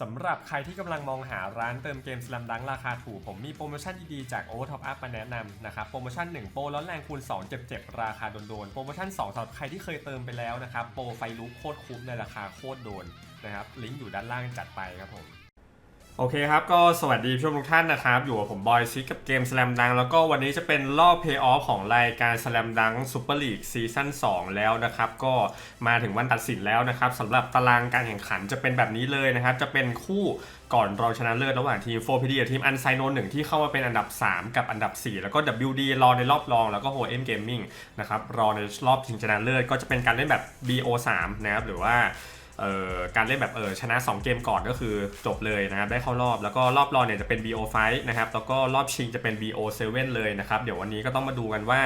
สำหรับใครที่กำลังมองหาร้านเติมเกมสลัมดังราคาถูก ผมมีโปรโมชั่นดีๆจาก o v e r Top Up มาแนะนำนะครับ โปรโมชั่น 1 โปรร้อนแรงคูณ 2 เจ็บๆ ราคาโดนๆ โปรโมชั่น 2สำหรับใครที่เคยเติมไปแล้วนะครับ โปรไฟลุกโคตรคุ้มในราคาโคตรโดนนะครับ ลิงก์อยู่ด้านล่างจัดไปครับผม โอเคครับ ก็สวัสดีผู้ชมทุกท่านนะครับ อยู่กับผมบอยซิกกับเกม Slam Dunk แล้วก็วันนี้จะเป็นรอบ Pay Off ของรายการ Slam Dunk Super League ซีซั่น2แล้วนะครับ ก็มาถึงวันตัดสินแล้วนะครับสำหรับตารางการแข่งขันจะเป็นแบบนี้เลยนะครับ จะเป็นคู่ก่อนรองชนะเลิศระหว่างทีม 4PD กับทีม u n s i g n หนึ่งที่เข้ามาเป็นอันดับ 3 กับอันดับ 4 แล้วก็ WD รอในรอบรองแล้วก็ HOM Gaming นะครับรอในรอบชิงชนะเลิศก็จะเป็นการเล่นแบบ BO3 นะครับหรือว่า เอ่อการเล่นแบบเออชนะ 2 เกมก่อนก็คือจบเลยนะครับได้เข้ารอบแล้วก็รอบรองเนี่ยจะเป็น BO5 นะครับแล้วก็รอบชิงจะเป็น BO7 เลยนะครับเดี๋ยววันนี้ก็ต้องมาดูกันว่า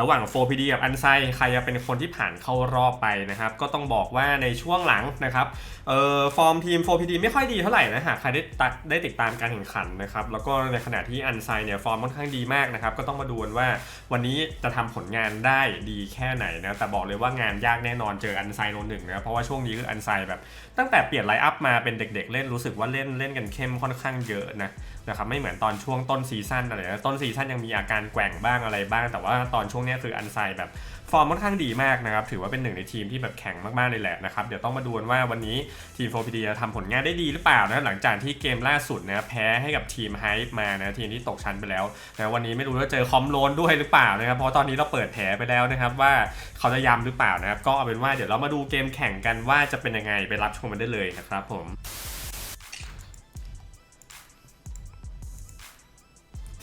ระหว่าง 4PD กับอันไซใครจะเป็นคนที่ผ่านเข้ารอบไปนะครับก็ต้องบอกว่าในช่วงหลังนะครับเอ่อฟอร์มทีม 4PD ไม่ค่อยดีเท่าไหร่นะหากใครได้ตัดได้ติดตามการแข่งขันนะครับแล้วก็ในขณะที่อันไซเนี่ยฟอร์มค่อนข้างดีมากนะครับก็ต้องมาดูกันว่าวันนี้จะทำผลงานได้ดีแค่ไหนนะแต่บอกเลยว่างานยากแน่นอนเจออันไซโนหนึ่งนะเพราะว่าช่วงนี้คืออันไซแบบ ตั้งแต่เปลี่ยนไลน์อัพมาเป็นเด็ก ๆ เล่นรู้สึกว่าเล่นเล่นกันเข้มค่อนข้างเยอะนะ นะครับไม่เหมือนตอนช่วงต้นซีซั่นอะไรนะต้นซีซั่นยังมีอาการแกว่งบ้างอะไรบ้าง แต่ว่าตอนช่วงนี้คืออันไซแบบฟอร์มค่อนข้างดีมากนะครับ ถือว่าเป็นหนึ่งในทีมที่แบบแข็งมากๆเลยแหละนะครับ เดี๋ยวต้องมาดูนว่าวันนี้ทีมโฟพีดีจะทำผลงานได้ดีหรือเปล่านะหลังจากที่เกมล่าสุดนะแพ้ให้กับทีมไฮป์มานะทีมที่ตกชั้นไปแล้วนะวันนี้ไม่รู้ว่าเจอคอมโลนด้วยหรือเปล่านะครับเพราะตอนนี้เราเปิดแผลไปแล้วนะครับว่าเขาจะย้ำหรือเปล่านะครับก็เอาเป็นว่าเดี๋ยวเรามาดูเกมแข่งกันว่าจะเป็นยังไงไปรับชมกันได้เลยนะครับผม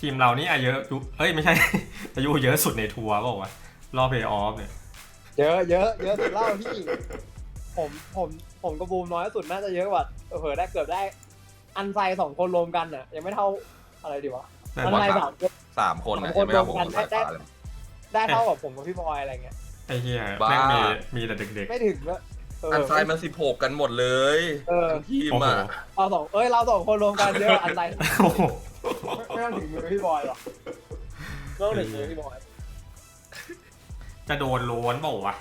ทีมเรานี่อายุเอ้ยไม่ใช่ อายุเยอะสุดในทัวร์บอกว่าวะรอบเพย์ออฟเนี่ย เยอะเยอะเยอะสุดเล่าพี่ ผมผมผมกับบูมน้อยสุดน่าจะเยอะกว่าเผลอๆได้เกือบได้ อันไซสองคนรวมกันน่ะ ยังไม่เท่าอะไรดีวะได้อันว่าไซสามคน สามคนนะสามคนยังไม่เอาผมรวมกันกับสายได้ ฟ้าเลย ได้เท่ากับผมกับพี่บอยอะไรเงี้ย ไอ้เหี้ยบ้า แม่งมีมีแต่เด็กไม่ถึงก็เอ ออันซ้ายมันสิบหกกันหมดเลยเออ ทั้งทีๆมโอ้โหอะเราสองเอ้ยเราสองคนรวมกันเยอะกว่าอันไซโอ้โหไม่ต้องถึงมือพี่บอยหรอกไม่ต้องถึงมือพี่บอยจะโดนโล้นเปล่าวะ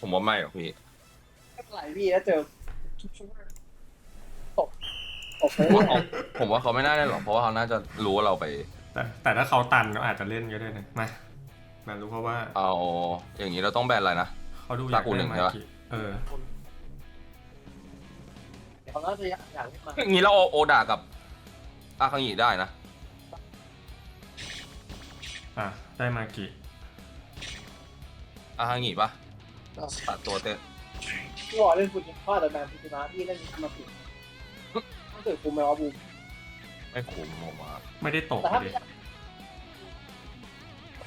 ผมว่าไม่หรอกพี่ไม่เป็นไรพี่ถ้าเจอตกตกไปผมว่าเรื่อยเขาผมว่าเขาไม่น่าได้หรอกเพราะว่าเขาน่าจะรู้ว่าเราไป แต่แต่ถ้าเขาตันก็อาจจะเล่นก็ได้นะมามารู้เพราะว่าเอาอย่างนี้เราต้องแบนอะไรนะเขาดูอยาซากกุหนึ่งได้ใช่ปะมากิ เออเดี๋ยวเขาน่าจะอยากอยากเล่นมาอย่างนี้เราเอาโอดากับอาคังยีได้นะ อะ ได้มากิอาคังยีปะตัดตัวเต้นพี่บอยเล่นฟุตบอลเขาอาจจะแบนฟุตบอลพี่เล่นมาผิดต้องเกิดคุมไหมวะบูมไม่คุ้มผมว่าไม่ได้ตกแต่ถ้าเลย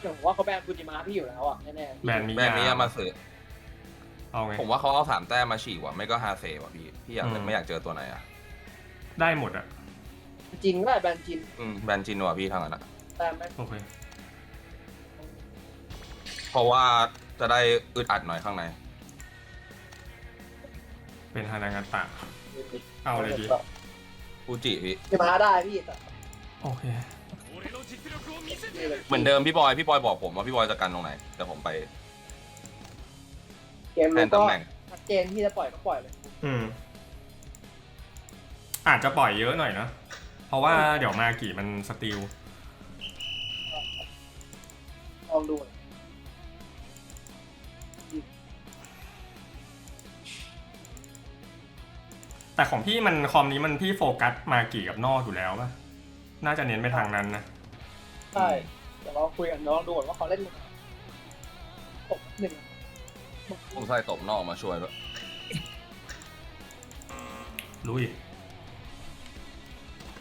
เดี๋ยวผมว่าเขาแบนฟูจิมะพี่อยู่แล้วอะแน่ๆแบรนด์มีแบนนี้ยามาเสือ เอาไง ผมว่าเขาเอาสามแต้มมาฉีกว่ะ ไม่ก็ฮาเซว่ะพี่ พี่อยากอืม ไม่อยากเจอตัวไหนอะ ได้หมดอะจีนก็ได้แบนจีนอืมแบนจินว่ะพี่ทางนั้นอะแต่แบนโอเค เพราะว่าจะได้อึดอัดหน่อยข้างใน เป็นฮานางานตะเอาเลยดี ฟูจิพี่ จะมาได้พี่แต่โอเค เหมือนเดิมพี่บอย พี่บอยบอกผมว่าพี่บอยจะกันตรงไหน แต่ผมไป เกมแทมันนตำก็แหน่ง ชัดเจนที่จะปล่อยก็ปล่อยเลย อืม อาจจะปล่อยเยอะหน่อยนะเพราะว่าเดี๋ยวมากิมันสติล ลองดูแต่ของพี่มันคอมนี้มันพี่โฟกัสมากิกับนอกอยู่แล้วป่ะน่าจะเน้นไปทางนั้นนะ ใช่ เดี๋ยวเราคุยกันน้องดูก่อนว่าเขาเล่นยังไงตกหนึ่ง ผมใส่ตบนอกมาช่วยด้วยลุย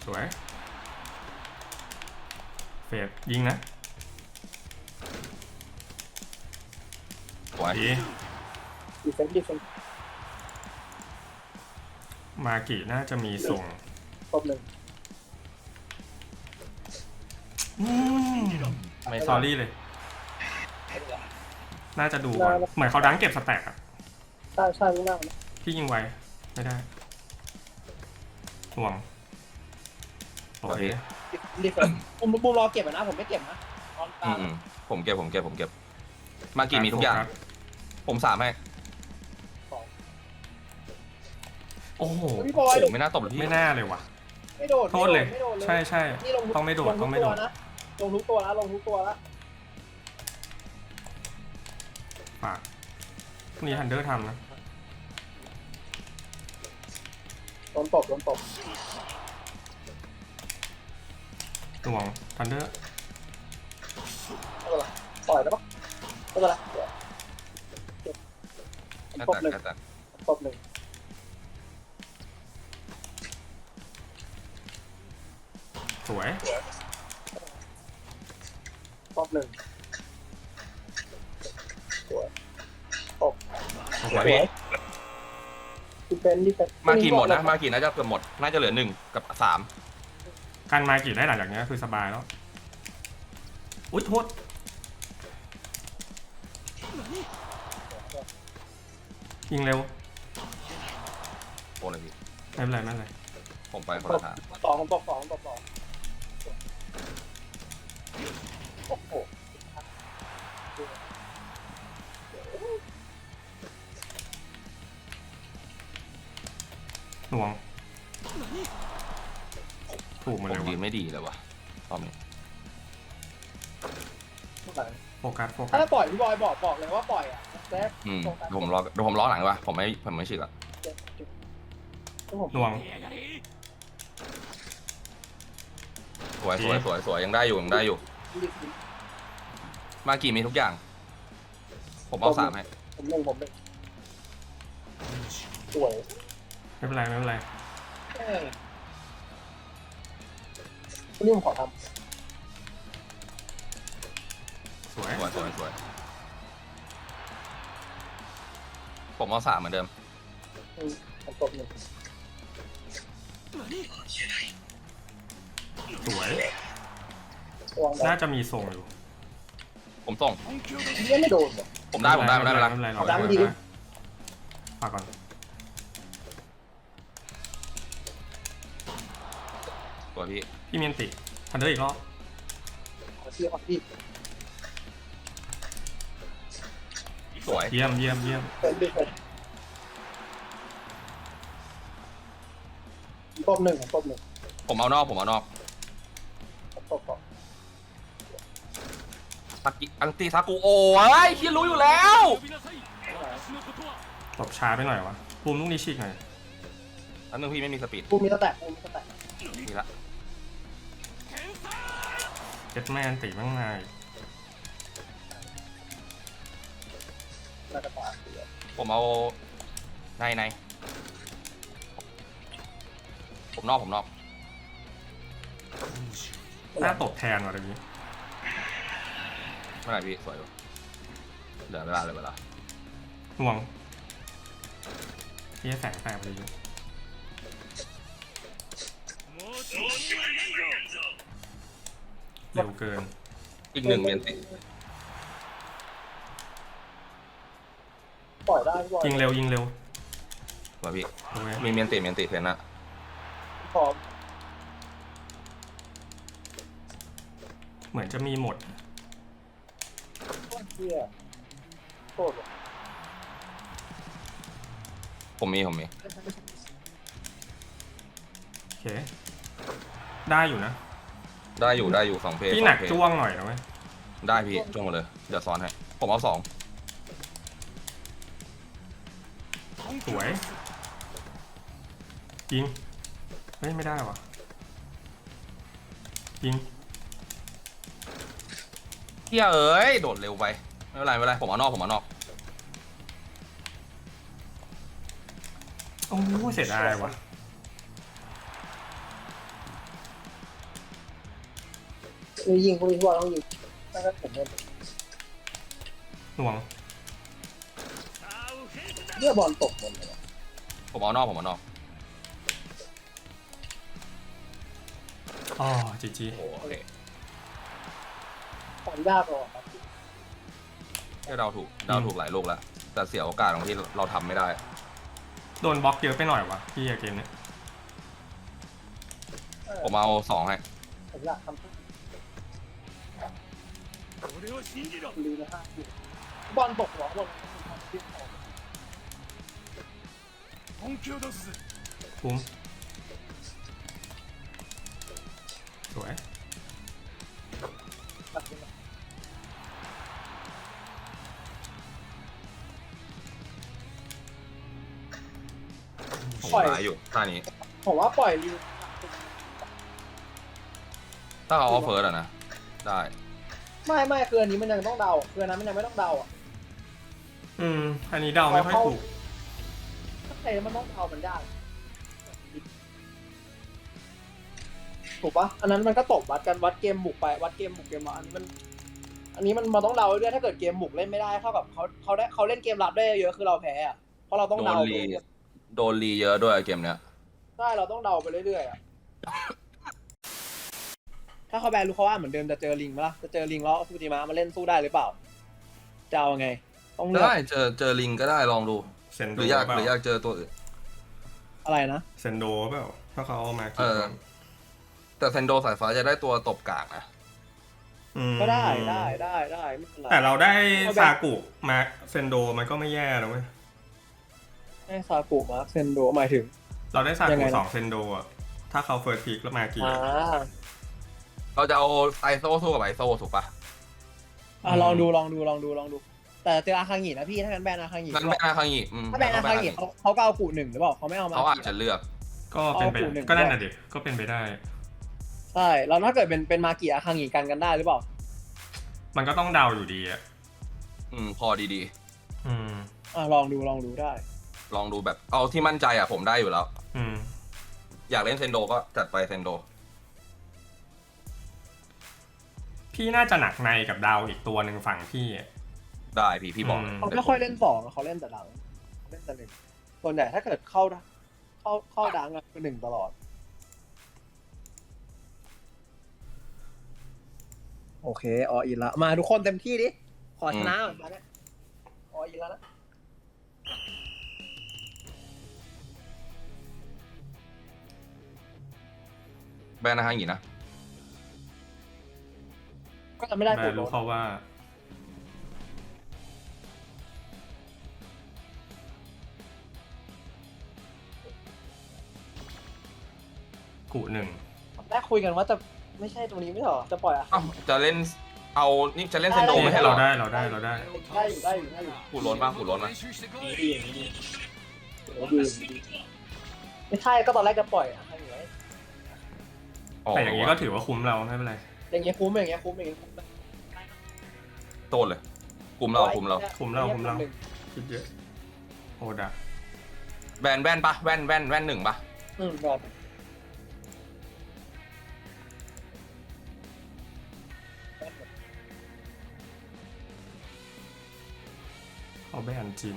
สวย เฟดยิงนะไว้ดีดีเฟนต์ดีเฟนต์มากิน่าจะมีส่งตบหนึ่งไม่ซอรี่เลยไม่เป็นไร น่าจะดูก่อน เหมือนเขาดังเก็บสแต็กอะใช่ใช่ไม่น่านะพี่ยิงไวไม่ได้ห่วงโอเคดีเฟนต์ผมบูมรอเก็บอะนะ ผมไม่เก็บนะตอนอืตามมอืมผมเก็บผมเก็บผมเก็บ มากี่มีทุกอย่างผมสามให้โอ้โห พี่บอยโอ้โดโหดไม่น่าตบเลยพี่ไม่น่าเลยว่ะ ไม่โดดโทษเลย ไม่โดดเลยใช่ใช่ นี่ลงทุกต้องไม่โดดลทุกต้องไม่โดดตัวนะลงทุกตัวแล้วลงทุกตัวแล้ว ฝากพรุ่งนี้ฮันเดอร์ทำนะโดนตบโดนตบระวังฮันเดอร์ไม่เป็นไรปล่อยได้ปะไม่เป็นไรเดี๋ยวแค่ตบแตกหนึ่งแค่แตกตบหนึ่งสวยตบหนึ่ง สวยตบโอสวยเคพี่ดิเฟนดิเฟนมากี่หมดนะมากี่น่าจะเกือบหมด น่าจะเหลือหนึ่งกับสามการมากี่ได้หลังจากเนี้ยคือสบายแล้ว อุ้ยโทษยิงเร็วโอ้เลยพี่ไม่เป็นไรไม่เป็นไรผมไปคนตละบทางสองผมตบสองผมตบสอง วง ถูกหมาผเลมยดีว่ะไม่ดีเลยวะรอบนี้โฟกัสโฟกัถ้าสจะปล่อยพี่บอยบอกบอกเลยว่าปล่อยอะแจ๊คอืมเดี๋ยวผมรอเดี๋ยวผมรอหลังดีกว่าผมไม่ผมไม่ฉีกอะผมหน่วง สวยสวยสวยสวยยังได้อยู่ยังได้อยู่ มากี่มีทุกอย่าง ผมเอาสามให้ผมหนึ่งผมหนึ่งสวย ไม่เป็นไรไม่เป็นไรแม่วันนี้ผมขอทสวยสวยสวยสวยผมเอาสามเหมือนเดิมำอืมผมตบหนึ่งสวย วางได้น่าจะมีทรงอยู่ผมส่งยังไม่โดนเหรอผมได้ผมได้ผมได้ไม่เวเป็นไรลาไม่เป็นไรเอาดังเราดีได้ฝากก่อน พี่พี่เมียนติฮันเดอร์อีกรอบขอเชื่อขอพี่สวยเยี่ยมเยี่ยมเยี่ยมเป็นดิเป็นตบหนึ่งผมตบหนึ่งผมเอานอกผมเอานอกผมตบสองตะกิอังตีซากูโอ้ยคิดรู้อยู่แล้วตบช้าไปหน่อยวะปูมลูกนี้ฉีกหน่อยอันนึงพี่ไม่มีสปีดกูมีสแต็กกูมีสแต็กมีละเจ็ดแมนติบ้างไงน่าจะตายผมเอาในในผมนอกผมนอกหน้าตบแทนว่ะเดี๋ยวนี้ไม่เป็นไรพี่สวยอยู่เดี๋ยวเวลาเลยเวลาห่วงพี่แสงแตกพอดี เร็วเกิน อีกหนึ่งเมียนติปล่อยได้พี่บอยยิงเร็วยิงเร็วสวยพี่โอเคมีเมียนติเมียนติเพนนะพร้อมเหมือนจะมีหมดเชี่ยโคตรผมมีผมมีโอเค ได้อยู่นะ ได้อยู่ได้อยู่สองเพลพี่สหอนังกเพลจ้วงหน่อยนะเว้ยได้พี่จ้วงหมดเลยเดี๋ยวซ้อนให้ผมเอาสองสวยยิงเฮ้ยไม่ได้วะยิงเฮียเอ้ยโดดเร็วไปไม่เป็นไรไม่เป็นไรผมเอานอกผมเอานอกโอ้ยเสียดายวะ นี่ยิงพวกนี้พี่บอยต้องยิงถ้าก็ผมเล่นหน่วงเลือกบอลตกหมดเลยผมเอานอกผมเอานอกอ๋อจีจีโอ้โอเคความยากกว่าครับแค่เดาถูกเดาถูกหลายลูกแล้ว แต่เสียโอกาสตรงที่เราทำไม่ได้ โดนบล็อกเยอะไปหน่อยวะพี่อะเกมเนี้ยผมเอาสองให้ผมอยากทำ ลืมนะฮะบอลตกหัวบอลคุ้มสวยผมปล่อยหาอยู่ท่านี้ ผมว่าปล่อยริวถ้าเขาออฟเฟิร์สอะนะ ได้ ไม่ไม่คืออันนี้มันยังต้องเดาคืออันนั้นมันยังไม่ต้องเดาอะอืม อันนี้เดาไม่ค่อยถูกถ้าใครมันต้องเดามันได้ถูกปะอันนั้นมันก็ตบวัดกันวัดเกมบุกไปวัดเกมบุกเกมมาอันนี้มัน อันนี้มันมาต้องเดาด้วยถ้าเกิดเกมบุกเล่นไม่ได้เท่ากับเขาเขาได้เขาเล่นเกมรับได้เยอะคือเราแพ้อะเพราะเราต้องโดเดานไปรีเรื่อยโดนรีเยอะด้วยเกมเนี้ยๆใช่เราต้องเดาไปเรื่อยๆอะ ถ้าเขาแบนรู้เขาว่าเหมือนเดิมจะเจอลิงไหมล่ะจะเจอลิงแล้วซูจิมะมาเล่นสู้ได้หรือเปล่าจะเอาไง ต้องเลือกได้เจอเจอลิงก็ได้ลองดูเซนหโดรืออยากเปล่าหรืออยากเจอตัวอื่นอะไรนะเซนโดเปล่าถ้าเขาเอามาเออแต่เซนโดสายฟ้าจะได้ตัวตบกากนะมก็ได้ได้ได้ได้ไม่เป็นไร แต่เราได้เอาแบบ ซากุมาเซนโดมันก็ไม่แย่นะเว้ยให้ซากุมาเซนโดหมายถึง เราได้ซายังกุไงนะ สองเซนโดอะถ้าเขาเฟิร์สพีกแล้วมากี่อ่า เราจะเอาไอโซสู้กับไอโซถูกปะอะลองดูลองดูลองดูลองดู แต่เจออาคางินะพี่ถ้างั้นแบนอาคางิงั้นแบนอาคางิอืมถ้าแบนอาคางิเขาเขาก็เอากูหนึ่งหรือเปล่าเขาไม่เอามาเขาอาจจะเลือกก็เป็นไปเอากูหนึ่งก็นั่นน่ะดิก็เป็นไปได้ ใช่แล้วถ้าเกิดเป็นเป็นมากิอาคางิกันกันได้หรือเปล่ามันก็ต้องเดาอยู่ดีอะอืมพอดีอืม อะลองดูลองดูได้ ๆ ลองดูแบบเอาที่มั่นใจอะผมได้อยู่แล้ว อืม อยากเล่นเซนโดก็จัดไปเซนโด พี่น่าจะหนักในกับดาวอีกตัวหนึ่งฝั่งพี่อะได้พี่พี่บอกอืมเขาไม่ค่อยเล่นสองเขาเล่นแต่ดังเล่นแต่หนึ่งส่วนใหญ่ถ้าเกิดเข้าเข้าเข้าดังอะคือหนึ่งตลอด โอเคออินละมาทุกคนเต็มที่ดิขอชนะก่อนมาเนี่ยออินแล้วนะแบนอาคางินะ ก็จะไม่ได้แบผรลนด์รู้เขาว่า กูหนึ่งแรกคุยกันว่าจะไม่ใช่ตรงนี้ไม่ใช่หรอ จะปล่อยอะเอ้าจะเล่นเอานี่จะเล่นเซนโดได้ไม่ให้ใช่เหรเราอได้เราได้เราได้ ได้อยู่ได้อยู่ได้อยู่กูล้นป่ะกูล้นป่ะดีอย่างนี้ดีโอ้ดีดีไม่ใช่ก็ตอนแรกจะปล่อยอะให้อยู่ไว้แต่อย่างนี้ก็ถือว่าคุ้มเราไม่เป็นไร อย่างเงี้ยคุ้มอย่างเงี้ยคุ้มอย่างเงี้ยคุ้มโตนเลยคุมเรา คุมเราคุมเราคุมเรา คิดเยอะโอดะแว่นแว่นปะแว่นแว่นแว่นหนึ่งปะอืมแบบเขาแบนจริง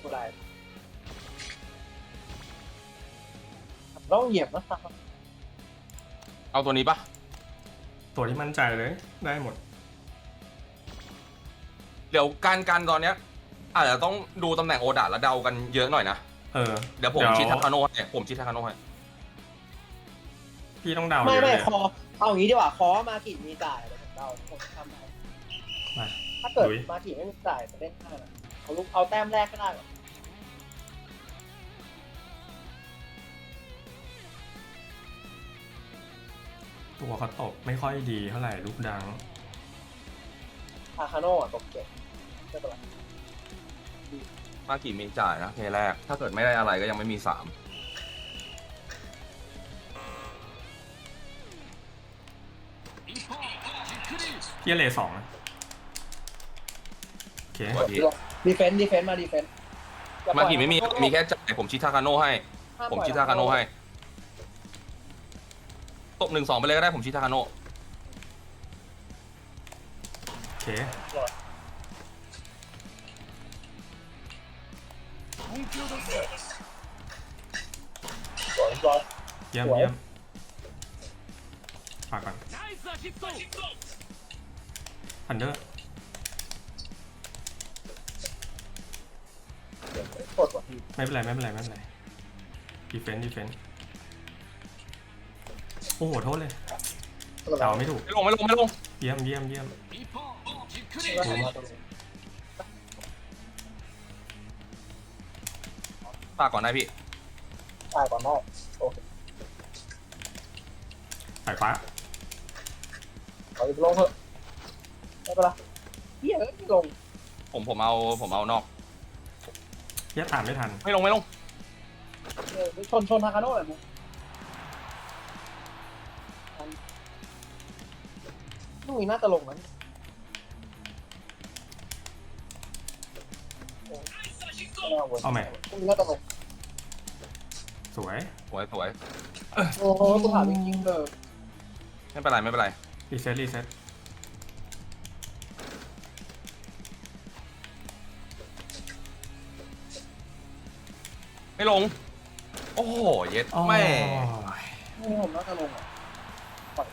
กูได้ ต้องเหยียบนะครับเอาตัวนี้ปะตัวที่มั่นใจเลยได้หมด เดี๋ยวการการตอนเนี้ยอาจจะต้องดูตำแหน่งโอดาแล้วเดากันเยอะหน่อยนะ เออเดี๋ยวผมชิดทาคาโน่ให้ผมชิดทาคาโน่ให้พี่ต้องเดาไม่เยอะไม่เลยคอเอาอย่างนี้ดีกว่าคอมากิมีจ่ายเดี๋ยวผมเดาผมทำได้มา ถ้าเกิดลุย มากิไม่มีจ่ายจะเล่นได้นะเอาลูกเอาแต้มแรกก็ได้หรอ ตัวเขาตบไม่ค่อยดีเท่าไหร่ลูกดังทาคาโน่อะตกเก็บไม่เป็นไรมากี่มีจ่ายนะเพลย์แรก ถ้าเกิดไม่ได้อะไรก็ยังไม่มีสามพี่เลสองนะโอเคกว่าพี่ดีเฟนต์ดีเฟนต์มาดีเฟนต์มากี่ไม่มีมีแค่จ่ายผมชิดทาคาโน่ให้ ผมชิดทาคาโน่ให้ ตบหนึ่งสองไปเลยก็ได้ผมชิดทาคาโน่โอเคสวยสวยเยี่ยมสวย เยี่ยมฝากก่อนพันเดอร์กดกว่าทีไม่เป็นไรไม่เป็นไรไม่เป็นไรดีเฟนต์ดีเฟนต์ โอ้โหโทษเลยเดาไม่ถูกไม่ลงไม่ลงไม่ลงเยี่ยมเยี่ยมเยี่ยมไม่เป็นไรฝากก่อนได้พี่ตายก่อนนอกโอเคสายฟ้าเอาไปลงเถอะไม่เป็นไรเฮียเอ้ยไม่ลงผมผมเอาผมเอานอกเทียบตามไม่ทันไม่ลงไม่ลงเออชนชนทางคาโน่หน่อยมึง ลูกนี้น่าจะลงนั้นโอ้ไม่น่าเว้ยเอาใหม่ลูกนี้น่าจะลงสวยสวยสวยโอ้โหกูถามจริงๆเลยไม่เป็นไรไม่เป็นไรรีเซ็ตรีเซ็ตไม่ลง โอ้โหเย็ดอ๋อแม่นี่ผมน่าจะลงอะ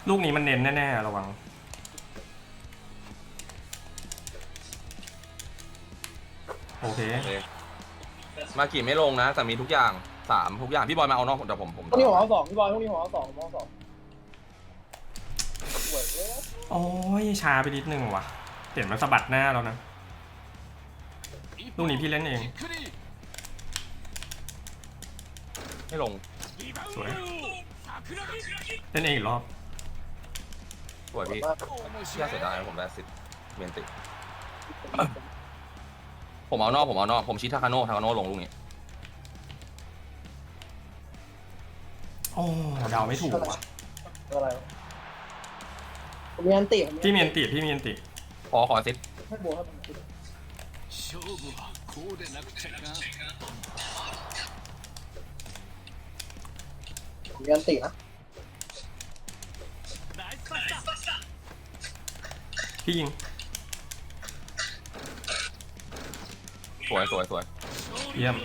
ลูกนี้มันเน้นแน่ๆระวัง โอเค โอเคมากี่ไม่ลงนะแต่มีทุกอย่างสามทุกอย่างพี่บอยมาเอานอกแต่ผมผมพรุ่งนี้ผมเอาสองพี่บอยพรุ่งนี้ผมเอาสองผมเอาสองสวยเลยโอ้ยช้าไปนิดนึงว่ะ เห็นมันสะบัดหน้าแล้วนะ ลูกนี้พี่เล่นเอง ไม่ลงสวย เล่นเองอีกรอบ สวยพี่มากเชื่อเสียดายนะผมได้สิบเมียนติ ผมเอานอกผมเอานอกผมชี้ทาคาโน่ทาคาโน่ลงลูกนี้ โอ้เดาไม่ถูกว่ะ อะไรวะผมมีอันติผม พี่มีอันติพี่มีอันติ ขอขอซิป ให้บัวให้ผมติ 勝負はこうでなくちゃいかん ผมมีอันตินะ ナイスパスだ พี่ยิง วยสวยสวยเยี่ยม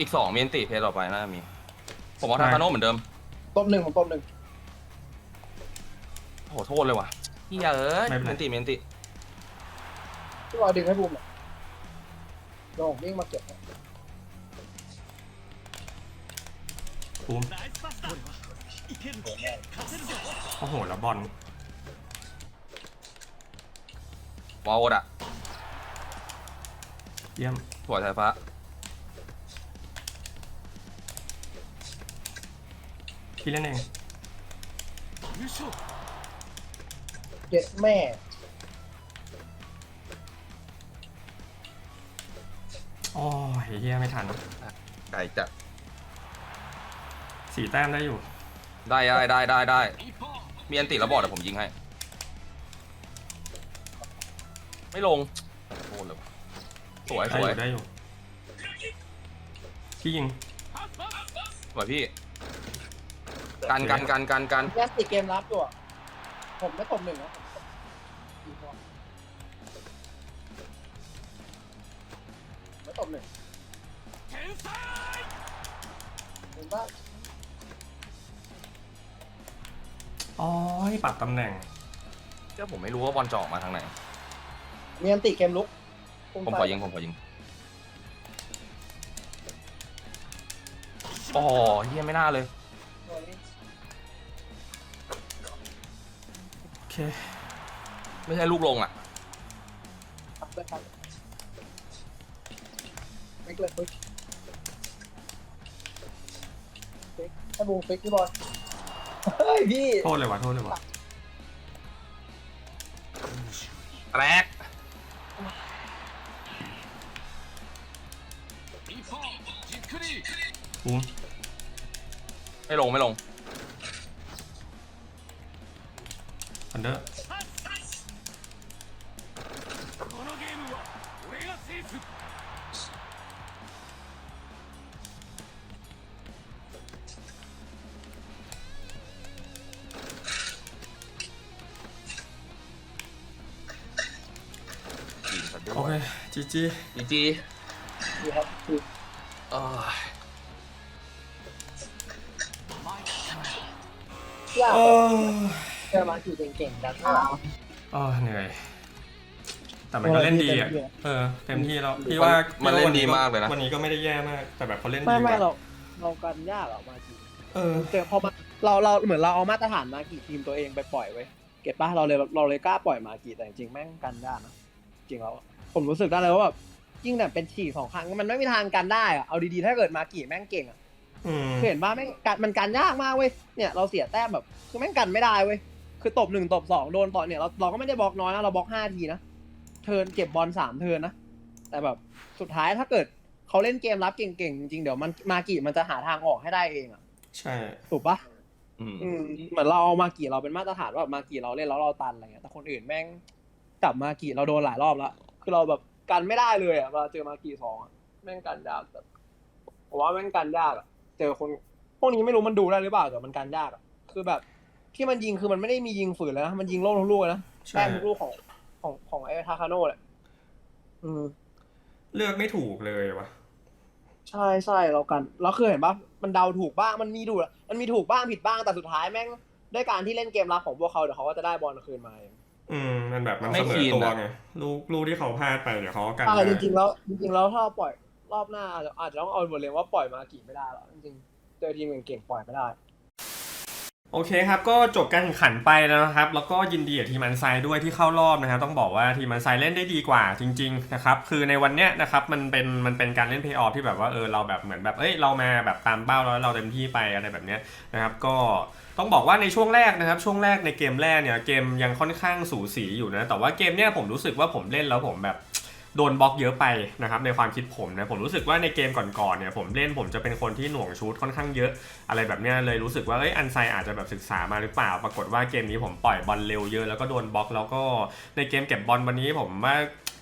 อีกสองมีนตีเพจต่อไปน่าจะมี ผมเอาทาคาโน่เหมือนเดิมต้มหนึ่งผมต้มหนึ่งโอ้โหโทษเลยว่ะเฮียเอ้ยม่นติมีอันติพี่รอดึงให้บูมหน่องวิ่งมาเก็บให้ภูมโอ้โหแล้วบอลวอลอะ เยี่ยมหัวสายฟ้า พี่เล่นเองเจ็ดแม่ โอ้ยเฮียไม่ทันไก่จัดสี่แต้มได้อยู่ ได้ได้ได้ได้ได้ มีอันติแล้วบอดเดี๋ยวผมยิงให้ ไม่ลงโคนเลย สวยได้สอวยยู่ได้อยู่พี่ยิงสวยพี่ กันกันกันกันกันมีอันติเกมรับตัวผมไม่ต้มหนึ่งนะไม่ต้มหนึ่ง天才เห็นปะโอ้ยปรับตำแหน่งเจ้าผมไม่รู้ว่าบอลจะออกมาทางไหนมีอันติเกมลุก ผมขอยิงผมขอยิงโอ้โหเฮียไม่น่าเลย โอเค ไม่ใช่ลูกลงอะครับได้ครับฟิกเลยฟิกฟิกให้บูมฟิกพี่บอยเฮ้ยพี่โทษเลยว่ะโทษเลยว่ะแตก กูไม่ลงไม่ลงอันเดอร์โอเคจีจีจีจี ครับ ยากโอ้เจอมาขี่เก่งๆกันใช่ไหมโอ้เหนื่อย แต่มันก็เล่นดีอะ เออ เต็มที่แล้วพี่ว่ามันพี่เล่ว่านดีมากเลยนะ วันนี้ก็ไม่ได้แย่มาก แต่แบบเขาเล่นดีไม่ไม่ว่ะเราเรากันยากอะมาขี่เออเจอพอมาเราเราเหมือนเราเอามาตรฐานมาขี่ทีมตัวเองไปปล่อยไว้ยเก็ตปะเราเลยเราเลยกล้าปล่อยมาขี่แต่จริงๆแม่งกันยากนะจริงแล้วผมรู้สึกได้เลยว่าแบบยิ่งแบบเป็นฉี่สองครั้งมันไม่มีทางกันได้อะเอาดีๆถ้าเกิดมากี่แม่งเก่งอะ อืมคือเห็นว่าแม่งกันมันกันยากมากเว้ยเนี่ยเราเสียแต้มแบบคือแม่งกันไม่ได้เว้ยคือตบหนึ่งตบสองโดนต่อเนี่ยเราเราก็ไม่ได้บล็อกน้อยนะเราบล็อกห้าทีนะเทิร์นเก็บบอลสามเทิร์นนะแต่แบบสุดท้ายถ้าเกิดเขาเล่นเกมรับเก่งๆจริงๆเดี๋ยวมันมากี่มันจะหาทางออกให้ได้เองอะใช่ ถูกปะ อืม อืมเหมือนเราเอามากี่เราเป็นมาตรฐานว่าแบบมากี่เราเล่นแล้วเราตันอะไรเงี้ยแต่คนอื่นแม่งจับมากี่เราโดนหลายรอบแล้วคือเราแบบกันไม่ได้เลยอะเวลาเจอมากี่สองอะแม่งกันยากแบบผมว่าแม่งกันยากอะ เจอคนพวกนี้ไม่รู้มันดูได้หรือเปล่าแต่มันกันยากอะคือแบบ ที่มันยิงคือมันไม่ได้มียิงฝืนแล้วนะมันยิงโล่งทุกลูกเลยนะใช่ แต้มทุกลูกของของของไอ้ทาคาโน่แหละอืม เลือกไม่ถูกเลยวะใช่ใช่เรากันแล้วคือเห็นปะมันเดาถูกบ้างมันมีดูมันมีถูกบ้างผิดบ้างแต่สุดท้ายแม่งด้วยการที่เล่นเกมรับของพวกเขาเดี๋ยวเขาก็จะได้บอลคืนมาเองอืมมันแบบมันไม่เสมอคีนตัวอะ ไงลูกลูกที่เขาพลาดไปเดี๋ยวเขาก็กันใช่ได้จริงๆแล้วจริงๆแล้วถ้าเราปล่อย รอบหน้าอาจจะต้องเอาบทเรียนว่าปล่อยมากี่ไม่ได้หรอกจริงๆเจอทีมเก่งๆปล่อยไม่ได้โอเคครับ ก็จบการแข่งขันไปแล้วนะครับ แล้วก็ยินดีกับทีมอันไซด์ด้วยที่เข้ารอบนะครับ ต้องบอกว่าทีมอันไซเล่นได้ดีกว่าจริงๆนะครับ คือในวันเนี้ยนะครับ มันเป็นมันเป็นการเล่นเพย์ออฟที่แบบว่าเออเราแบบเหมือนแบบเอ้ยเรามาแบบตามเป้าแล้วเราเต็มที่ไปอะไรแบบเนี้ยนะครับ ก็ต้องบอกว่าในช่วงแรกนะครับ ช่วงแรกในเกมแรกเนี่ยเกมยังค่อนข้างสูสีอยู่นะ แต่ว่าเกมเนี้ยผมรู้สึกว่าผมเล่นแล้วผมแบบ โดนบล็อกเยอะไปนะครับในความคิดผมนะผมรู้สึกว่าในเกมก่อนๆเนี่ยผมเล่นผมจะเป็นคนที่หน่วงชูตค่อนข้างเยอะ อะไรแบบเนี้ยเลยรู้สึกว่าเอ้ยอันไซอาจจะแบบศึกษามาหรือเปล่า ปรากฏว่าเกมนี้ผมปล่อยบอลเร็วเยอะแล้วก็โดนบล็อก แล้วก็ในเกมเก็บบอลวันนี้ผมว่า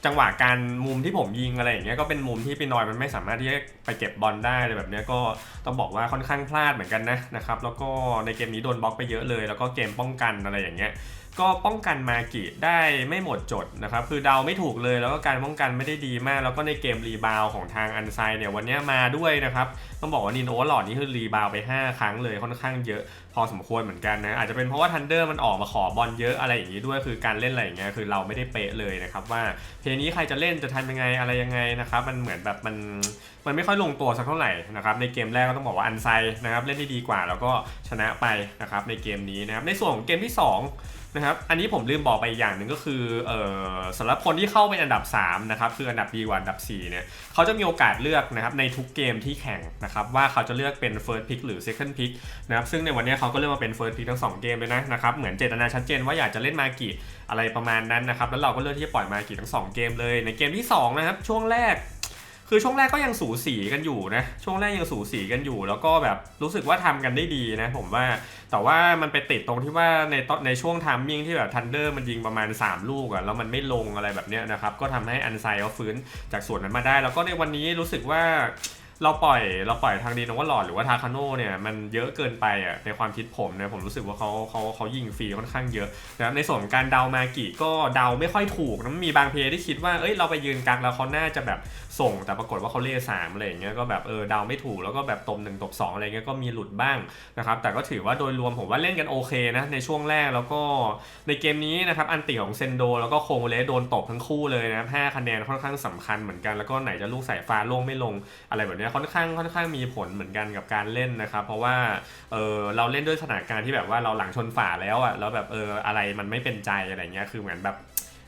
จังหวะการมุมที่ผมยิงอะไรอย่างเงี้ยก็เป็นมุมที่ปีนอยมันไม่สามารถที่จะไปเก็บบอลได้อะไรแบบเนี้ยก็ต้องบอกว่าค่อนข้างพลาดเหมือนกันนะนะครับแล้วก็ในเกมนี้โดนบล็อกไปเยอะเลย แล้วก็เกมป้องกันอะไรอย่างเงี้ย ก็ป้องกันมากิได้ไม่หมดจดนะครับคือเดาไม่ถูกเลยแล้วก็การป้องกันไม่ได้ดีมาก แล้วก็ในเกมรีบาวของทางอันไซเนี่ยวันนี้มาด้วยนะครับต้องบอกว่านินโอหลอดนี่คือรีบาวไป 5 ครั้งเลยค่อนข้างเยอะพอสมควรเหมือนกันนะอาจจะเป็นเพราะว่าทันเดอร์มันออกมาขอบอลเยอะอะไรอย่างนี้ด้วย คือการเล่นอะไรอย่างเงี้ยคือเราไม่ได้เป๊ะเลยนะครับว่าเพลงนี้ใครจะเล่นจะทำยังไงอะไรยังไงนะครับมันเหมือนแบบมันมันไม่ค่อยลงตัวสักเท่าไหร่นะครับในเกมแรกก็ต้องบอกว่าอันไซนะครับเล่นได้ดีกว่าแล้วก็ชนะไปนะครับในเกมนี้นะครับในส่วนของเกมที่สอง นะครับ อันนี้ผมลืมบอกไปอย่างหนึ่งก็คือเออสำหรับคนที่เข้าเป็นอันดับ3นะครับคืออันดับดีกว่าอันดับ4เนี่ยเขาจะมีโอกาสเลือกนะครับในทุกเกมที่แข่งนะครับว่าเขาจะเลือกเป็น first pick หรือ second pick นะครับซึ่งในวันนี้เขาก็เลือกมาเป็น first pick ทั้ง 2 เกมเลยนะนะครับเหมือนเจตนาชัดเจนว่าอยากจะเล่นมากิอะไรประมาณนั้นนะครับแล้วเราก็เลือกที่จะปล่อยมากิทั้ง 2 เกมเลย ในเกมที่2นะครับช่วงแรก คือช่วงแรกก็ยังสูสีกันอยู่นะช่วงแรกยังสูสีกันอยู่ แล้วก็แบบรู้สึกว่าทำกันได้ดีนะผมว่าแต่ว่ามันไปติดตรงที่ว่าในตอนในช่วงทามมิ่งที่แบบทันเดอร์มันยิงประมาณ 3 ลูกอะแล้วมันไม่ลงอะไรแบบเนี้ยนะครับก็ทำให้อันไซเขาฟื้นจากส่วนนั้นมาได้ แล้วก็ในวันนี้รู้สึกว่า เราปล่อยเราปล่อยทางดีนว่าหลอดหรือว่าทาคาโน่เนี่ยมันเยอะเกินไปอะในความคิดผมเนี่ยผมรู้สึกว่าเขาเขาเขายิงฟรีค่อนข้างเยอะนะครับในส่วนของการเดามากิก็เดาไม่ค่อยถูกนะมีบางเพย์ที่คิดว่าเอ้ยเราไปยืนกักแล้วเขาน่าจะแบบส่ง แต่ปรากฏว่าเขาเล่สามอะไรอย่างเงี้ยก็แบบเออเดาไม่ถูกแล้วก็แบบตบหนึ่งตบสองอะไรเงี้ยก็มีหลุดบ้างนะครับแต่ก็ถือว่าโดยรวมผมว่าเล่นกันโอเคนะในช่วงแรกแล้วก็ในเกมนี้นะครับอันติของเซนโด แล้วก็โคงเลสโดนตบทั้งคู่เลยนะครับ5คะแนนค่อนข้างสำคัญเหมือนกันแล้วก็ไหนจะลูกสายฟ้าลงไม่ลงอะไรแบบเนี้ยค่อนข้างค่อนข้างมีผลเหมือนกันกับการเล่นนะครับเพราะว่าเออเราเล่นด้วยสถานการณ์ที่แบบว่าเราหลังชนฝาแล้วอะแล้วแบบเอออะไรมันไม่เป็นใจอะไรเงี้ยคือเหมือนแบบ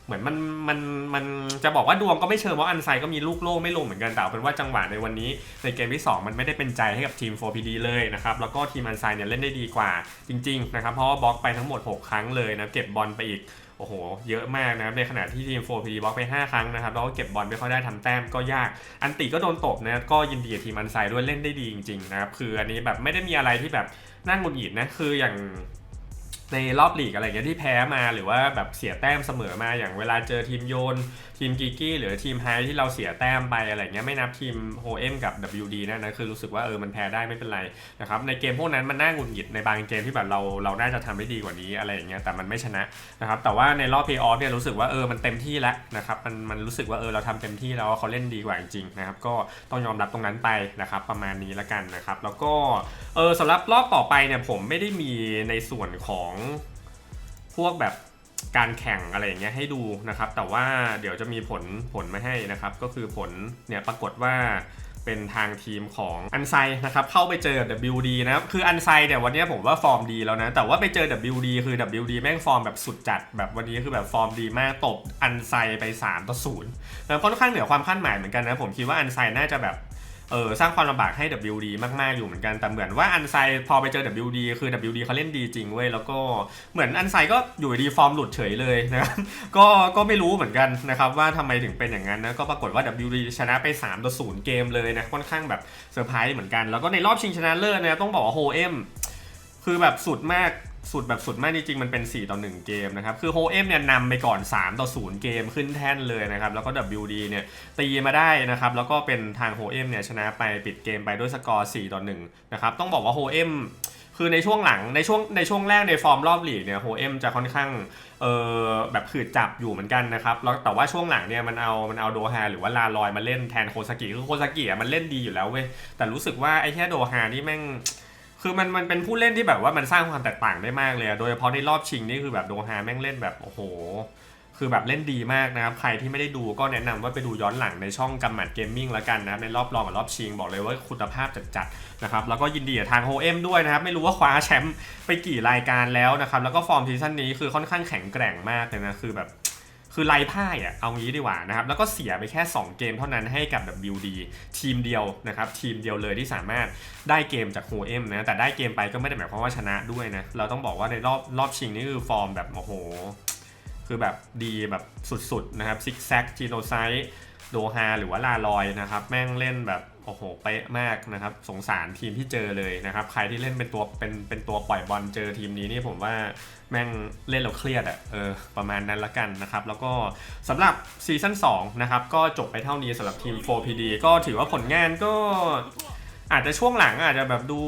เหมือนมันมันมันจะบอกว่าดวงก็ไม่เชิงเพราอันไซก็มีลูกโล่ไม่ลงเหมือนกันแต่เป็นว่าจังหวะในวันนี้ในเกมที่ 2 มันไม่ได้เป็นใจให้กับทีม 4PD เลยนะครับแล้วก็ทีมอันไซเนี่ยเล่นได้ดีกว่าจริงๆนะครับเพราะว่าบล็อกไปทั้งหมด 6 ครั้งเลยนะเก็บบอลไปอีกโอ้โห เยอะมากนะครับในขณะที่ทีม 4PD บล็อกไป 5 ครั้งนะครับแล้วก็เก็บบอลไม่ค่อยได้ทำแต้มก็ยาก อันติก็โดนตบนะก็ยินดีกับทีมอันไซด้วยเล่นได้ดีจริงๆนะครับคืออันนี้แบบไม่ได้มีอะไรที่แบบน่าหงุดหงิดนะคืออย่าง ในรอบลีกอะไรเงี้ยที่แพ้มาหรือว่าแบบเสียแต้มเสมอมาอย่างเวลาเจอทีมโยน ทีมกิกกี้หรือทีมไฮที่เราเสียแต้มไปอะไรเงี้ยไม่นับทีมโฮเอ็มกับ WD นะนะคือรู้สึกว่าเออมันแพ้ได้ไม่เป็นไรนะครับในเกมพวกนั้นมันน่าหงุดหงิดในบางเกมที่แบบเราเราน่าจะทำได้ดีกว่านี้อะไรอย่างเงี้ยแต่มันไม่ชนะนะครับแต่ว่าในรอบเพย์ออฟเนี่ยรู้สึกว่าเออมันเต็มที่แล้วนะครับมันมันรู้สึกว่าเออเราทำเต็มที่แล้วเขาเล่นดีกว่าจริงๆนะครับก็ต้องยอมรับตรงนั้นไปนะครับประมาณนี้ละกันนะครับแล้วก็เออสำหรับรอบต่อไปเนี่ยผมไม่ได้มีในส่วนของพวกแบบการแข่งอะไรอย่างเงี้ยให้ดูนะครับ แต่ว่าเดี๋ยวจะมีผลผลมาให้นะครับ ก็คือผลเนี่ยปรากฏว่าเป็นทางทีมของอันไซนะครับ เข้าไปเจอ WD นะครับคืออันไซเนี่ยวันนี้ผมว่าฟอร์มดีแล้วนะ แต่ว่าไปเจอ WD คือ WD แม่งฟอร์มแบบสุดจัด แบบวันนี้คือแบบฟอร์มดีมากตบอันไซไป3ต่อ0นะค่อนข้างเหนือความคาดหมายเหมือนกันนะ ผมคิดว่าอันไซน่าจะแบบ เออสร้างความลำบากให้ WD มาก ๆ อยู่เหมือนกัน แต่เหมือนว่าอันไซพอไปเจอ WD คือ WD เขาเล่นดีจริงเว้ย แล้วก็เหมือนอันไซก็อยู่ดีฟอร์มหลุดเฉยเลยนะครับก็ก็ไม่รู้เหมือนกันนะครับว่าทำไมถึงเป็นอย่างนั้นนะก็ปรากฏว่า WD ชนะไป3ต่อ0เกมเลยนะค่อนข้างแบบเซอร์ไพรส์เหมือนกัน แล้วก็ในรอบชิงชนะเลิศนะต้องบอกว่าโฮเอ็มคือแบบสุดมาก สุดแบบสุดมากจริงๆมันเป็น 4 ต่อ 1 เกมนะครับ คือโฮเอ็มเนี่ยนำไปก่อน 3 ต่อ 0 เกมขึ้นแท่นเลยนะครับ แล้วก็ WD เนี่ยตีมาได้นะครับ แล้วก็เป็นทางโฮเอ็มเนี่ยชนะไปปิดเกมไปด้วยสกอร์ 4 ต่อ 1 นะครับ ต้องบอกว่าโฮเอ็มคือในช่วงหลังในช่วงในช่วงแรกในฟอร์มรอบลีกเนี่ยโฮเอ็มจะค่อนข้างเออแบบขืดจับอยู่เหมือนกันนะครับแล้วแต่ว่าช่วงหลังเนี่ยมันเอามันเอาโดฮาหรือว่าลาลอยมาเล่นแทนโคซากิคือโคซากิอะมันเล่นดีอยู่แล้วเว้ยแต่รู้สึกว่าไอ้แค่โดฮานี่แม่ง คือมันมันเป็นผู้เล่นที่แบบว่ามันสร้างความแตกต่างได้มากเลยอะโดยเฉพาะในรอบชิงนี่คือแบบโดฮาแม่งเล่นแบบโอ้โห คือแบบเล่นดีมากนะครับใครที่ไม่ได้ดูก็แนะนำว่าไปดูย้อนหลังในช่องกำหมัดเกมมิ่งแล้วกันนะครับในรอบรองกับรอบชิงบอกเลยว่าคุณภาพจัดๆนะครับแล้วก็ยินดีกับทางโฮเอ็มด้วยนะครับไม่รู้ว่าคว้าแชมป์ไปกี่รายการแล้วนะครับแล้วก็ฟอร์มซีซั่นนี้คือค่อนข้างแข็งแกร่งมากเลยนะคือแบบ คือไล่พ่ายอะเอางี้ดีกว่านะครับแล้วก็เสียไปแค่ 2 เกมเท่านั้นให้กับ WD ทีมเดียวนะครับทีมเดียวเลยที่สามารถได้เกมจากโฮเอ็มนะแต่ได้เกมไปก็ไม่ได้หมายความว่าชนะด้วยนะเราต้องบอกว่าในรอบรอบชิงนี่คือฟอร์มแบบโอ้โหคือแบบดีแบบสุดๆนะครับซิกแซกจีโนไซโดฮาหรือว่าลาลอยนะครับแม่งเล่นแบบ โอ้โหเป๊ะมากนะครับ สงสารทีมที่เจอเลยนะครับ ใครที่เล่นเป็นตัวเป็นเป็นตัวปล่อยบอลเจอทีมนี้นี่ผมว่าแม่งเล่นแล้วเครียดอะเออประมาณนั้นละกันนะครับ แล้วก็สำหรับซีซั่น2นะครับ ก็จบไปเท่านี้สำหรับทีม 4PD ก็ถือว่าผลงานก็ อาจจะช่วงหลังอาจจะแบบดู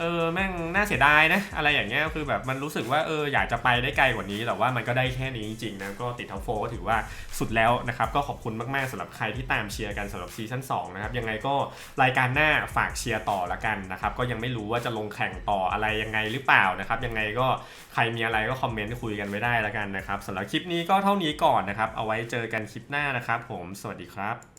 เออแม่งน่าเสียดายนะ อะไรอย่างเงี้ยคือแบบมันรู้สึกว่าเอออยากจะไปได้ไกลกว่านี้แต่ว่ามันก็ได้แค่นี้จริงๆนะก็ติดท็อปโฟก็ถือว่าสุดแล้วนะครับ ก็ขอบคุณมากๆสำหรับใครที่ตามเชียร์กันสำหรับซีซั่น2นะครับยังไงก็รายการหน้าฝากเชียร์ต่อละกันนะครับ ก็ยังไม่รู้ว่าจะลงแข่งต่ออะไรยังไงหรือเปล่านะครับ ยังไงก็ใครมีอะไรก็คอมเมนต์คุยกันไว้ได้ละกันนะครับสำหรับคลิปนี้ก็เท่านี้ก่อนนะครับ เอาไว้เจอกันคลิปหน้านะครับ ผมสวัสดีครับ